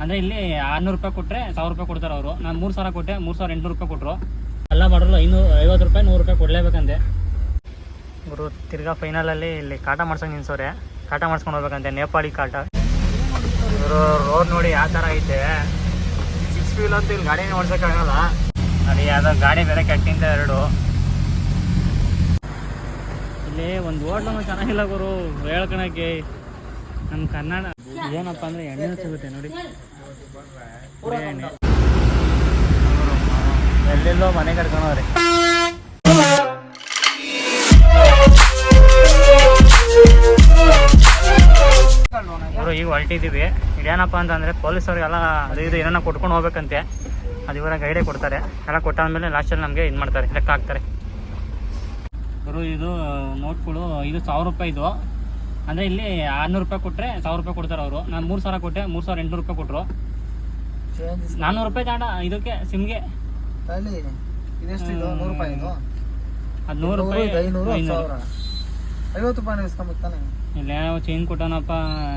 ಅಂದರೆ ಇಲ್ಲಿ ಆರ್ನೂರು ರೂಪಾಯಿ ಕೊಟ್ಟರೆ ಸಾವಿರ ರೂಪಾಯಿ ಕೊಡ್ತಾರೆ ಅವರು. ನಾನು ಮೂರು ಸಾವಿರ ಕೊಟ್ಟೆ ಮೂರು ಸಾವಿರ ಎಂಟುನೂರು ರೂಪಾಯಿ ಕೊಟ್ಟರು ಎಲ್ಲ ಮಾಡಲು ಐನೂರು ಐವತ್ತು ರೂಪಾಯಿ ನೂರು ರೂಪಾಯಿ ಕೊಡಲೇಬೇಕಂತೆ. ಇವರು ತಿರ್ಗಾ ಫೈನಲಲ್ಲಿ ಇಲ್ಲಿ ಕಾಟ ಮಾಡ್ಸೋಕೆ ನಿನ್ಸೋರೆ ಕಾಟ ಮಾಡ್ಸ್ಕೊಂಡು ಹೋಗ್ಬೇಕಂತೆ ನೇಪಾಳಿ ಕಾಟ. ಇವರು ರೋಡ್ ನೋಡಿ ಯಾವ ಥರ ಐತೆ. ಸಿಕ್ಸ್ ವೀಲ್ ಅಂತೂ ಇಲ್ಲಿ ಗಾಡಿನೇ ಓಡ್ಸೋಕ್ಕಾಗಲ್ಲ. ಅಲ್ಲಿ ಯಾವುದೋ ಗಾಡಿ ಬೇರೆ ಕೆಟ್ಟಿಂತ ಎರಡು. ಇಲ್ಲಿ ಒಂದು ಹೋಟ್ಲನ್ನು ಚೆನ್ನಾಗಿಲ್ಲ ಗುರು ಹೇಳ್ಕೊಳಕ್ಕೆ ನಮ್ಮ ಕನ್ನಡ. ಏನಪ್ಪ ಅಂದರೆ ಎಣ್ಣೆ ಸಿಗುತ್ತೆ ನೋಡಿ. ಎಣ್ಣೆ. ಎಲ್ಲೆಲ್ಲೋ ಮನೆ ಕರ್ಕೊಂಡವ್ರೆ. ಇವರು ಈಗ ಹೊರಟಿದ್ದೀವಿ ಇದೇನಪ್ಪ ಅಂತಂದರೆ ಪೊಲೀಸವ್ರಿಗೆಲ್ಲ ಅದು ಇದು ಏನನ್ನ ಕೊಟ್ಕೊಂಡು ಹೋಗ್ಬೇಕಂತೆ. ಅದು ಇವರ ಗೈಡೆ ಕೊಡ್ತಾರೆ. ಎಲ್ಲ ಕೊಟ್ಟಾದ್ಮೇಲೆ ಲಾಸ್ಟಲ್ಲಿ ನಮಗೆ ಇದು ಮಾಡ್ತಾರೆ ಲೆಕ್ಕ ಹಾಕ್ತಾರೆ. ಗುರು ಇದು ನೋಟ್ಗಳು ಇದು ಸಾವಿರ ರೂಪಾಯಿ ಇದು. ಅಂದರೆ ಇಲ್ಲಿ ಆರ್ನೂರು ರೂಪಾಯಿ ಕೊಟ್ಟರೆ ಸಾವಿರ ರೂಪಾಯಿ ಕೊಡ್ತಾರೆ ಅವರು. ನಾನು ಮೂರು ಸಾವಿರ ಕೊಟ್ಟೆ ಮೂರು ಸಾವಿರ ಎಂಟುನೂರು ರೂಪಾಯಿ ಕೊಟ್ಟರು ನಾನ್ನೂರು ರೂಪಾಯಿ ತಾಂಡ ಇದಕ್ಕೆ ಸಿಮ್ಗೆ. ಇಲ್ಲ ನೂರು ರೂಪಾಯಿ ಇದು? ಅದು ನೂರು ರೂಪಾಯಿ ಐವತ್ತು ತಾನೆ ಇಲ್ಲೇನೋ ಚೈನ್ ಕೊಟ್ಟನಪ್ಪ.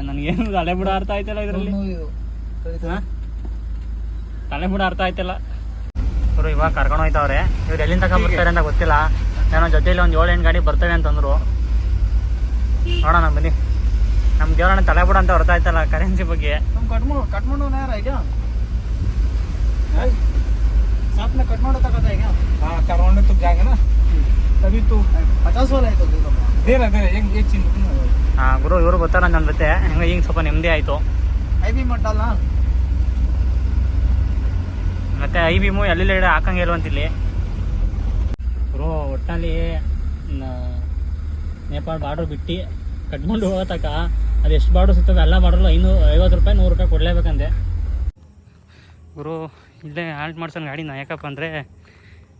ನನಗೇನು ತಲೆ ಬಿಡ ಅರ್ಥ ಆಯ್ತಲ್ಲ ಇದರಲ್ಲಿ. ತಲೆ ಬಿಡ ಅರ್ಥ ಆಯ್ತಲ್ಲ. ಇವರು ಇವಾಗ ಕರ್ಕೊಂಡು ಹೋಯ್ತವ್ರೆ. ಇವ್ರು ಎಲ್ಲಿಂದ ತಗೊಂಡ್ಬರ್ತಾರೆ ಅಂತ ಗೊತ್ತಿಲ್ಲ. ನಾನು ಜೊತೆಲಿ ಒಂದು ಏಳು ಎಂಟು ಗಾಡಿ ಬರ್ತವೆ ಅಂತಂದ್ರು. ನೋಡೋಣ ಬನ್ನಿ. ನಮ್ಮ ದೇವರನ್ನ ತಲೆಬಿಡ ಅಂತ ಹೊರತಾಯ್ತಲ್ಲ ಕರೆನ್ಸಿ ಬಗ್ಗೆ. ಕಟ್ಮಾಡು ಕಟ್ಮಾಡು ಯಾರ ಈಗ ಸಾಪ್ನ ಕಟ್ಮಾಡು ತಗೋತ ಈಗ ಹಾ ಕರ್ಕೊಂಡು ತು ಜಾಗನ ತಬಿ ತು ಪಚಾಸ್ ವಾಲ ಆಯ್ತು ಬೇರೆ ಬೇರೆ ಹೆಂಗ್ ಹೆಚ್ಚು ಹಾ ಗುರು ಇವರು ಗೊತ್ತಾರ ನನ್ನ ಜೊತೆ. ಹೆಂಗ ಈಗ ಸ್ವಲ್ಪ ನೆಮ್ಮದಿ ಆಯ್ತು. ಐ ಬಿ ಮಟ್ಟಲ್ಲ? ಮತ್ತೆ ಐ ಬಿಮು ಎಲ್ಲೆಲ್ಲ ಹಾಕಂಗೆ ಇಲ್ವಂತಿಲ್ಲಿ. ಗುರು ಒಟ್ಟಲ್ಲಿ ನೇಪಾಳ ಬಾರ್ಡ್ರ್ ಬಿಟ್ಟು ಕಟ್ಕೊಂಡು ಹೋಗತಕ್ಕ ಅದು ಎಷ್ಟು ಬಾರ್ಡ್ರ್ ಸಿಗ್ತದೆ ಎಲ್ಲ ಬಾರ್ಡ್ರಲ್ಲೂ ಐನೂರು ಐವತ್ತು ರೂಪಾಯಿ ನೂರು ರೂಪಾಯಿ ಕೊಡಲೇಬೇಕಂತೆ. ಗುರು ಇಲ್ಲೇ ಹಾಲ್ಟ್ ಮಾಡ್ಸೋಣ ಗಾಡಿನ ಯಾಕಪ್ಪ ಅಂದರೆ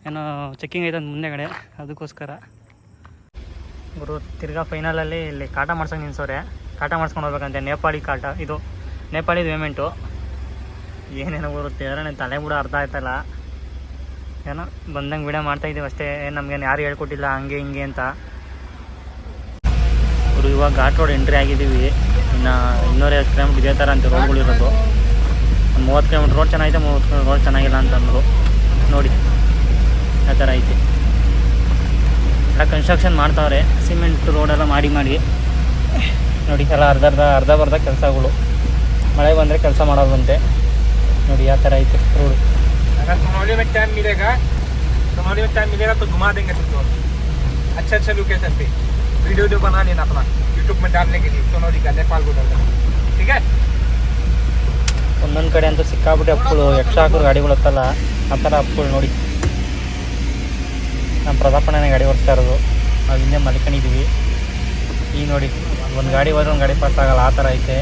ಏನೋ ಚೆಕ್ಕಿಂಗ್ ಐತೆ ಮುಂದೆಗಡೆ ಅದಕ್ಕೋಸ್ಕರ. ಗುರು ತಿರ್ಗಾ ಫೈನಲಲ್ಲಿ ಇಲ್ಲಿ ಕಾಟ ಮಾಡ್ಸೋಕೆ ನಿನ್ಸೋರೆ ಕಾಟ ಮಾಡ್ಸ್ಕೊಂಡು ಹೋಗ್ಬೇಕಂತೆ ನೇಪಾಳಿ ಕಾಟ ಇದು ನೇಪಾಳಿ ಪೇಮೆಂಟು ಏನೇನೋ ಬರುತ್ತೆ ಅಂದರೆ ತಲೆ ಕೂಡ ಅರ್ಥ ಆಯ್ತಲ್ಲ. ಏನೋ ಬಂದಂಗೆ ವಿಡಿಯೋ ಮಾಡ್ತಾಯಿದ್ದೀವಿ ಇದೀವಿ ಅಷ್ಟೇ ನಮ್ಗೇನು ಯಾರು ಹೇಳ್ಕೊಟ್ಟಿಲ್ಲ ಹಂಗೆ ಹಿಂಗೆ ಅಂತ. ಅವರು ಇವಾಗ ಘಾಟ್ ರೋಡ್ ಎಂಟ್ರಿ ಆಗಿದ್ದೀವಿ ಇನ್ನು ಇನ್ನೂರೈವತ್ತು ಕಿಲೋಮೀಟ್ರ್ ಇದೇ ಥರ ಅಂತ ರೋಡ್ಗಳಿರೋದು ಒಂದು ಮೂವತ್ತು ಕಿಲೋಮೀಟ್ರ್ ರೋಡ್ ಚೆನ್ನಾಗೈತೆ ಮೂವತ್ತು ಕಿಲೋಮೀಟ್ರ್ ರೋಡ್ ಚೆನ್ನಾಗಿಲ್ಲ ಅಂತಂದರು ನೋಡಿ ಆ ಥರ ಐತೆ ಎಲ್ಲ ಕನ್ಸ್ಟ್ರಕ್ಷನ್ ಮಾಡ್ತಾವ್ರೆ ಸಿಮೆಂಟ್ ರೋಡೆಲ್ಲ ಮಾಡಿ ಮಾಡಿ ನೋಡಿ ಎಲ್ಲ ಅರ್ಧ ಅರ್ಧ ಅರ್ಧ ಬರ್ಧ ಕೆಲಸಗಳು ಮಳೆ ಬಂದರೆ ಕೆಲಸ ಮಾಡೋದಂತೆ ನೋಡಿ ಯಾವ ಥರ ಐತೆ ರೋಡು अगर सोनौली में टाइम मिलेगा सोनौली में टाइम मिलेगा तो घुमा देंगे तुमको अच्छे अच्छे लोकेशन पे वीडियो वीडियो बना लेना अपना यूट्यूब में डालने के लिए सोनौली का नेपाल को डालना ठीक है ಒಂದೊಂದು ಕಡೆ ಅಂತೂ ಸಿಕ್ಕಾಬಿಟ್ಟೆ ಅಪ್ಪುಗಳು ಯಕ್ಷ ಹಾಕೋರು ಗಾಡಿಗಳು ಹತ್ತಲ್ಲ ಆ ಥರ ಅಪ್ಪುಗಳು ನೋಡಿ ನಮ್ಮ ಪ್ರತಾಪಣ್ಣನೇ ಗಾಡಿ ಓಡಿಸ್ತಾ ಇರೋದು ನಾವು ಹಿಂದೆ ಮಲ್ಕೊಂಡಿದ್ದೀವಿ ಈಗ ನೋಡಿ ಒಂದು ಗಾಡಿ ಹೋದ್ರೆ ಒಂದು ಗಾಡಿ ಪಾಸ್ ಆಗಲ್ಲ ಆ ಥರ ಐತೆ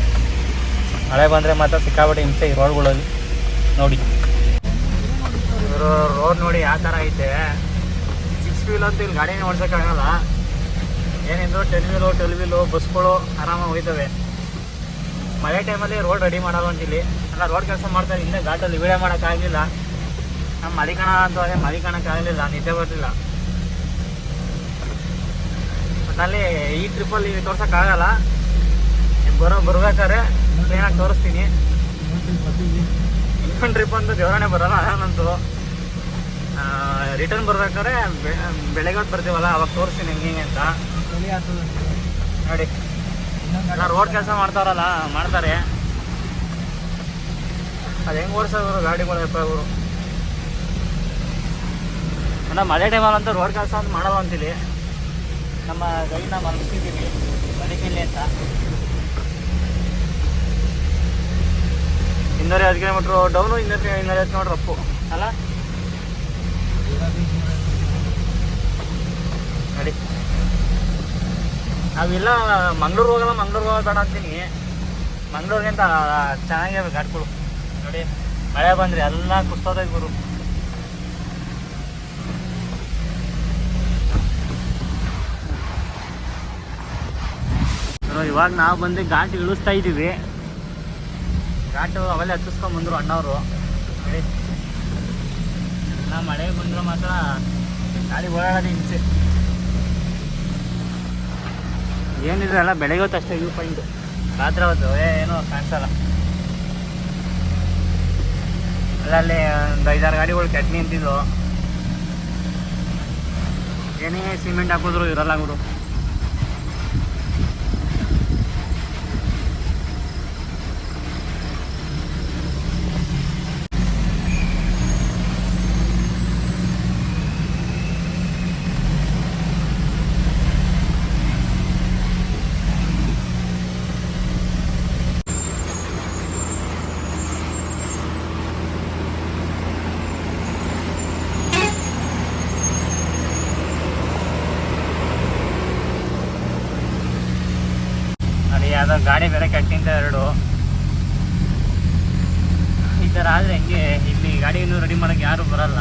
ಮಳೆ ಬಂದರೆ ಮಾತ್ರ ಸಿಕ್ಕಾಬಿಟ್ಟೆ ಹಿಂಸೆ ಈ ರೋಡ್ಗಳಲ್ಲಿ ನೋಡಿ ಇವರು ರೋಡ್ ನೋಡಿ ಯಾವ ಥರ ಐತೆ ಸಿಕ್ಸ್ ವೀಲ್ ಅಂತೂ ಇಲ್ಲಿ ಗಾಡಿನೇ ಓಡ್ಸೋಕ್ಕಾಗಲ್ಲ ಏನಿದ್ರು ಟೆನ್ ವೀಲು ಟ್ವೆಲ್ ವೀಲು ಬಸ್ಗಳು ಆರಾಮಾಗಿ ಹೋಯ್ತವೆ ಮಳೆ ಟೈಮಲ್ಲಿ ರೋಡ್ ರೆಡಿ ಮಾಡಲ್ಲ ಅಂತಿಲ್ಲಿ. ಎಲ್ಲ ರೋಡ್ ಕೆಲಸ ಮಾಡ್ತಾರೆ ಹಿಂದೆ ಘಾಟಲ್ಲಿ ವಿಡಿಯೋ ಮಾಡೋಕ್ಕಾಗಲಿಲ್ಲ ನಮ್ಮ ಮಲಿಕಣ ಅಂತ ಅದೇ ಮಲಿಕಣಕ್ಕಾಗಲಿಲ್ಲ ನಿದ್ದೆ ಬರಲಿಲ್ಲ. ಒಟ್ನಲ್ಲಿ ಈ ಟ್ರಿಪ್ಪಲ್ಲಿ ತೋರ್ಸೋಕ್ಕಾಗಲ್ಲ ಬರೋ, ಬರ್ಬೇಕಾದ್ರೆ ಕ್ಲೀನಾಗಿ ತೋರಿಸ್ತೀನಿ. ಇನ್ನೊಂದು ಟ್ರಿಪ್ ಅಂತ ದೇವರಾಣೆ ಬರೋಲ್ಲ ನಾನಂತೂ ರಿಟರ್ನ್ ಬರ್ಬೇಕಾದ್ರೆ ಬೆಳಗ್ಗೆ ಹೊತ್ತು ಬರ್ತೀವಲ್ಲ, ಅವಾಗ ತೋರಿಸ್ತೀನಿ ಹೆಂಗೆ ಅಂತ. ನೋಡಿ. ರೋಡ್ ಕೆಲಸ ಮಾಡ್ತಾರಲ್ಲ ಮಾಡ್ತಾರೆ. ಅದು ಹೆಂಗ್ ಓಡಿಸೋರು ಗಾಡಿಗಳು ಯಪ್ಪ ಇವರು. ಅಣ್ಣ ಮಳೆ ಟೈಮಲ್ಲಂತೂ ರೋಡ್ ಕೆಲಸ ಅಂತ ಮಾಡಲ್ಲ ಅಂತೀವಿ ನಮ್ಮ ಗೈಡ್ನ ಮಲಗಿಸಿದ್ದೀವಿ ಮಡಿಕೆಲ್ಲಿ ಅಂತ. ಇನ್ನೂರೈವತ್ತು ಕಿಲೋಮೀಟ್ರು ಡೌನು ಇನ್ನೂರು ಇನ್ನೂರೈವತ್ತು ಕಿಲೋಮೀಟ್ರ್ ಅಪ್ಪು ಅಲ್ಲ? ನೋಡಿ. ನಾವಿಲ್ಲ ಮಂಗ್ಳೂರು ಹೋಗಲ್ಲ ಮಂಗ್ಳೂರು ಹೋಗೋದು ಬೇಡ ಅಂತೀನಿ. ಮಂಗ್ಳೂರಿಗಿಂತ ಚೆನ್ನಾಗಿವೆ ಘಾಟ್ಗಳು. ನೋಡಿ ಮಳೆ ಬಂದ್ರೆ ಎಲ್ಲ ಕುಸ್ತೋದಾಗ ಗುರು. ಗುರು, ಇವಾಗ ನಾವು ಬಂದು ಘಾಟ್ ಇಳಿಸ್ತಾ ಇದ್ದೀವಿ ಘಾಟು ಅವೆಲ್ಲ ಹಚ್ಚಿಸ್ಕೊಂಡ್ ಬಂದರು ಅಣ್ಣವರು. ನೋಡಿ. ನಾ ಮಳೆ ಬಂದ್ರೆ ಮಾತ್ರ ಗಾಡಿ ಓಡಾಡೋದು ಹಿಂಸೆ. ಏನಿದ್ರಲ್ಲ ಬೆಳಗ್ಗೆ ಹೊತ್ತು ಅಷ್ಟೇ ವ್ಯೂ ಪಾಯಿಂಟ್. ರಾತ್ರಿ ಹೊತ್ತು ಏನೂ ಕಾಣಿಸಲ್ಲ. ಅಲ್ಲಲ್ಲಿ ಒಂದು ಐದಾರು ಗಾಡಿಗಳು ಕೆಟ್ಟ ನಿಂತಿದ್ವು ಏನೇ ಸಿಮೆಂಟ್ ಹಾಕಿದ್ರು ಇರಲ್ಲ ಗುರು ಗಾಡಿ ಬೇರೆ ಕಟ್ಟಿಂದ ಎರಡು. ಈ ಥರ ಆದರೆ ಹೆಂಗೆ? ಇಲ್ಲಿ ಗಾಡಿಯನ್ನು ರೆಡಿ ಮಾಡೋಕ್ಕೆ ಯಾರು ಬರಲ್ಲ.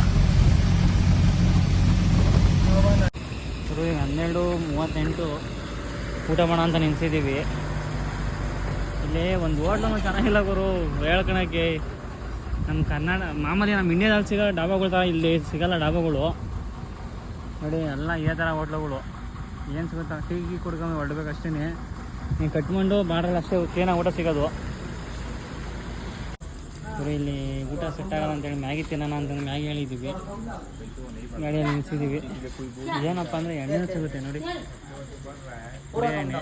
ಹನ್ನೆರಡು ಮೂವತ್ತೆಂಟು. ಊಟ ಮಾಡೋಣ ಅಂತ ನಿಲ್ಸಿದ್ದೀವಿ ಇಲ್ಲಿ ಒಂದು ಹೋಟ್ಲನ್ನು ಚೆನ್ನಾಗಿಲ್ಲ ಗುರು. ಹೇಳ್ಕೊಳಕ್ಕೆ ನಮ್ಮ ಕನ್ನಡ ಮಾಮೂಲಿ ನಮ್ಮ ಇಂಡಿಯಾದಲ್ಲಿ ಸಿಗೋ ಡಾಬಾಗಳು ಥರ ಇಲ್ಲಿ ಸಿಗಲ್ಲ ಡಾಬಾಗಳು. ನೋಡಿ, ಎಲ್ಲ ಇದೇ ಥರ ಹೋಟ್ಲುಗಳು ಏನು ಸಿಗುತ್ತಾ, ಟೀ ಗೀ ಕುಡ್ಕೊಂಡು ಹೊರಡ್ಬೇಕು ಅಷ್ಟೇ ನೀವು ಕಟ್ಕೊಂಡು ಮಾಡಲ್ಲ ಅಷ್ಟೇ ಕ್ಲೀನಾಗಿ ಊಟ ಸಿಗೋದು. ಇಲ್ಲಿ ಊಟ ಸೆಟ್ ಆಗಲ್ಲ ಅಂತೇಳಿ ಮ್ಯಾಗಿ ತಿನ್ನೋಣ ಅಂತಂದು ಮ್ಯಾಗಿ ಹೇಳಿದ್ದೀವಿ ಗಾಡಿಯಲ್ಲಿ ನಿಲ್ಸಿದ್ದೀವಿ ಏನಪ್ಪ ಅಂದರೆ ಎಣ್ಣೆ ಸಿಗುತ್ತೆ ನೋಡಿ. ಎಣ್ಣೆ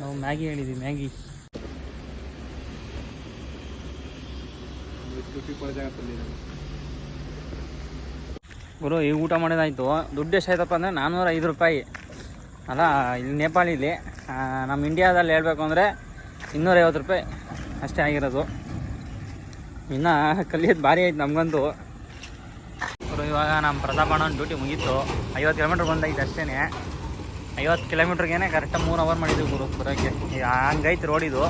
ನಾವು ಮ್ಯಾಗಿ ಹೇಳಿದ್ವಿ, ಮ್ಯಾಗಿ. ಗುರು ಈಗ ಊಟ ಮಾಡಿದಾಯಿತು. ದುಡ್ಡು ಎಷ್ಟಾಯ್ತಪ್ಪ ಅಂದರೆ ನಾನ್ನೂರ ಐದು ರೂಪಾಯಿ. ಅಲ್ಲ, ಇಲ್ಲಿ ನೇಪಾಳಿಲಿ ನಮ್ಮ ಇಂಡಿಯಾದಲ್ಲಿ ಹೇಳಬೇಕು ಅಂದರೆ ಇನ್ನೂರೈವತ್ತು ರೂಪಾಯಿ ಅಷ್ಟೇ ಆಗಿರೋದು. ಇನ್ನು ಕಲಿಯೋದು ಭಾರಿ ಆಯ್ತು ನಮಗಂತೂ. ಗುರು, ಇವಾಗ ನಮ್ಮ ಪ್ರತಾಪ್ ಅಣ್ಣ ಡ್ಯೂಟಿ ಮುಗೀತು. ಐವತ್ತು ಕಿಲೋಮೀಟ್ರ್ ಬಂದೈತೆ ಅಷ್ಟೇ ಐವತ್ತು ಕಿಲೋಮೀಟ್ರಿಗೇನೆ ಕರೆಕ್ಟಾಗಿ ಮೂರು ಅವರ್ ಮಾಡಿದ್ವಿ ಗುರು ಬರೋಕ್ಕೆ ಈಗ ಹಂಗೈತೆ ರೋಡಿದು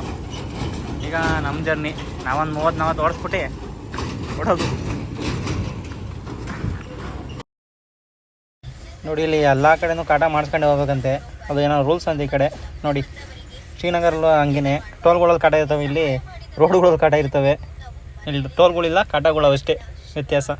ಈಗ ನಮ್ಮ ಜರ್ನಿ ನಾವೊಂದು ಮೂವತ್ತು ನಾವತ್ತು ಓಡಿಸ್ಬಿಟ್ಟು ಕೊಡೋದು ನೋಡಿ, ಇಲ್ಲಿ ಎಲ್ಲ ಕಡೆನೂ ಕಾಟ ಮಾಡಿಸ್ಕೊಂಡು ಹೋಗ್ಬೇಕಂತೆ. ಅದು ಏನೋ ರೂಲ್ಸ್ ಅಂತ ಈ ಕಡೆ. ನೋಡಿ, ಶ್ರೀನಗರಲ್ಲೂ ಹಂಗೇ ಟೋಲ್ಗಳಲ್ಲಿ ಕಾಟ ಇರ್ತವೆ, ಇಲ್ಲಿ ರೋಡ್ಗಳಲ್ಲಿ ಕಾಟ ಇರ್ತವೆ. ಇಲ್ಲಿ ಟೋಲ್ಗಳಿಲ್ಲ, ಕಾಟಗಳು ಅಷ್ಟೇ. ವ್ಯತ್ಯಾಸ.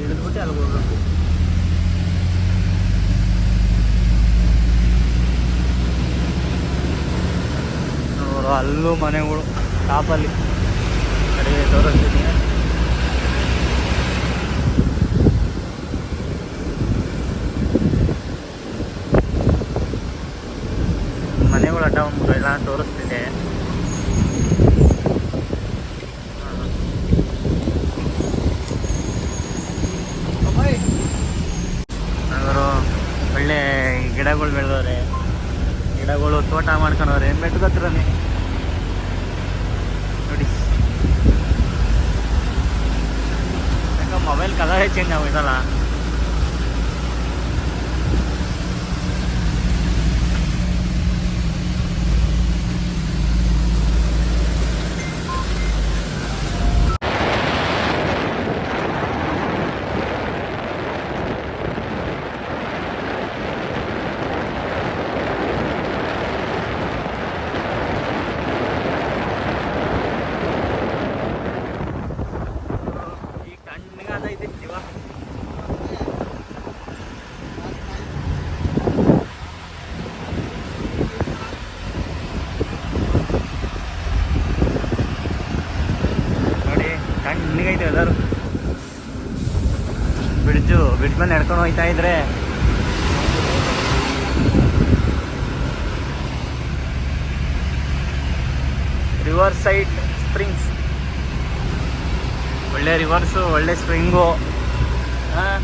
ಇಳಿದ್ಬಿಟ್ಟು ಅಲ್ಲಿಗೆ ಹೋಗ್ಬೇಕು ನೋಡು ಅಲ್ಲೂ ಮನೆಗಳು ಟಾಪಲ್ಲಿ ಕಡೆಗೆ ತೋರಿಸ್ತೀನಿ. ಮನೆಗಳು ಅಡ್ಡ ಎಲ್ಲ ತೋರಿಸ್ತಿದೆ ಅವರು ಒಳ್ಳೆ ಗಿಡಗಳು ಬೆಳೆದವ್ರೆ. ಗಿಡಗಳು ತೋಟ ಮಾಡ್ಕೊಂಡವ್ರೆ. ಏನು ಹತ್ರನೇ ನೋಡಿ. ಯಾಕೆ ಮೊಬೈಲ್ ಕಲರೇ ಚೇಂಜ್ ಆಗೋಯ್ತಲ್ಲ ಈ ಕಣ್ಣಿಗಾದೈತೆ ಶಿವ ನೋಡಿ ಕಣ್ಣಿಗೈತೆ ಎಲ್ಲರೂ? ಬ್ರಿಡ್ಜು ಬ್ರಿಡ್ಜ್ ಮೇಲೆ ನಡ್ಕೊಂಡು ಹೋಗ್ತಾ ಇದ್ರೆ. ರಿವರ್ ಸೈಡ್ ಸ್ಪ್ರಿಂಗ್ಸ್ ಒಳ್ಳೆ ರಿವರ್ಸು ಒಳ್ಳೆ ಸ್ಪ್ರಿಂಗು ಹಾಂ?